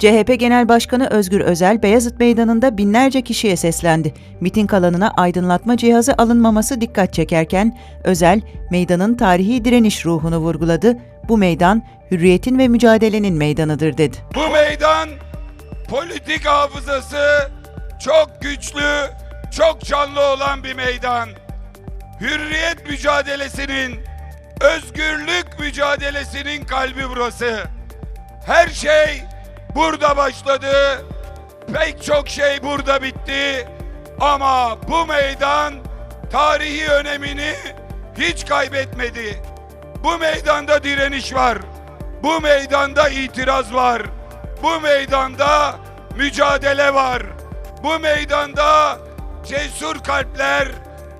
CHP Genel Başkanı Özgür Özel, Beyazıt Meydanı'nda binlerce kişiye seslendi. Miting alanına aydınlatma cihazı alınmaması dikkat çekerken, Özel, meydanın tarihi direniş ruhunu vurguladı. Bu meydan, hürriyetin ve mücadelenin meydanıdır dedi. Bu meydan politik hafızası çok güçlü, çok canlı olan bir meydan. Hürriyet mücadelesinin, özgürlük mücadelesinin kalbi burası. Her şey burada başladı. Pek çok şey burada bitti. Ama bu meydan tarihi önemini hiç kaybetmedi. Bu meydanda direniş var. Bu meydanda itiraz var. Bu meydanda mücadele var. Bu meydanda cesur kalpler,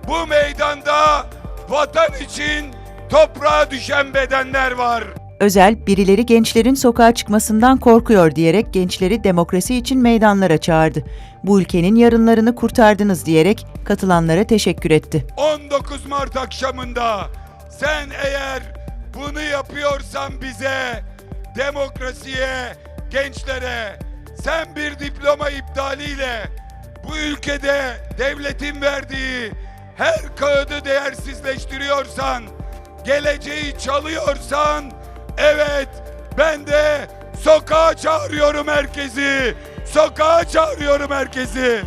bu meydanda vatan için toprağa düşen bedenler var. Özel, birileri gençlerin sokağa çıkmasından korkuyor diyerek gençleri demokrasi için meydanlara çağırdı. Bu ülkenin yarınlarını kurtardınız diyerek katılanlara teşekkür etti. 19 Mart akşamında sen eğer bunu yapıyorsan bize, demokrasiye, gençlere, sen bir diploma iptaliyle bu ülkede devletin verdiği her kağıdı değersizleştiriyorsan, geleceği çalıyorsan, evet ben de sokağa çağırıyorum herkesi, sokağa çağırıyorum herkesi.